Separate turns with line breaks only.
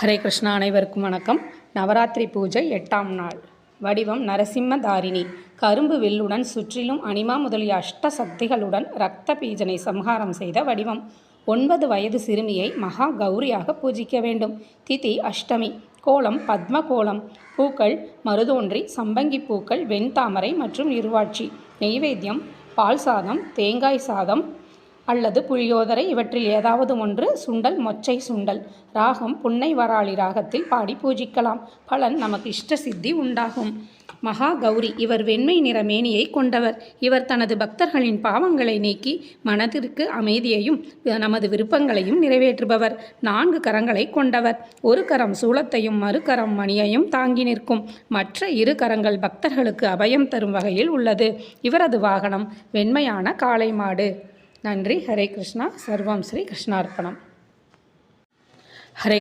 ஹரே கிருஷ்ணா அனைவருக்கும் வணக்கம். நவராத்திரி பூஜை எட்டாம் நாள். வடிவம் நரசிம்ம தாரிணி. கரும்பு வில்லுடன் சுற்றிலும் அனிமா முதலிய அஷ்ட சக்திகளுடன் இரத்த பீஜனை சம்ஹாரம் செய்த வடிவம். ஒன்பது வயது சிறுமியை மகா கௌரியாக பூஜிக்க வேண்டும். திதி அஷ்டமி. கோலம் பத்ம கோலம் பூக்கள் மருதோன்றி சம்பங்கி பூக்கள் வெண்தாமரை மற்றும் இருவாட்சி. நெய்வேத்தியம் பால் சாதம் தேங்காய் சாதம் அல்லது புளியோதரை இவற்றில் ஏதாவது ஒன்று சுண்டல் மொச்சை சுண்டல். ராகம் புன்னை வராளி ராகத்தில் பாடி பூஜிக்கலாம். பலன் நமக்கு இஷ்ட சித்தி உண்டாகும். மகா கௌரி இவர் வெண்மை நிற மேனியை கொண்டவர். இவர் தனது பக்தர்களின் பாவங்களை நீக்கி மனதிற்கு அமைதியையும் நமது விருப்பங்களையும் நிறைவேற்றுபவர். நான்கு கரங்களை கொண்டவர். ஒரு கரம் சூலத்தையும் மறுகரம் மணியையும் தாங்கி நிற்கும். மற்ற இரு கரங்கள் பக்தர்களுக்கு அபயம் தரும் வகையில் உள்ளது. இவரது வாகனம் வெண்மையான காளை மாடு. நன்றி. ஹரே கிருஷ்ணா. சர்வம் ஸ்ரீ கிருஷ்ணார்ப்பணம்.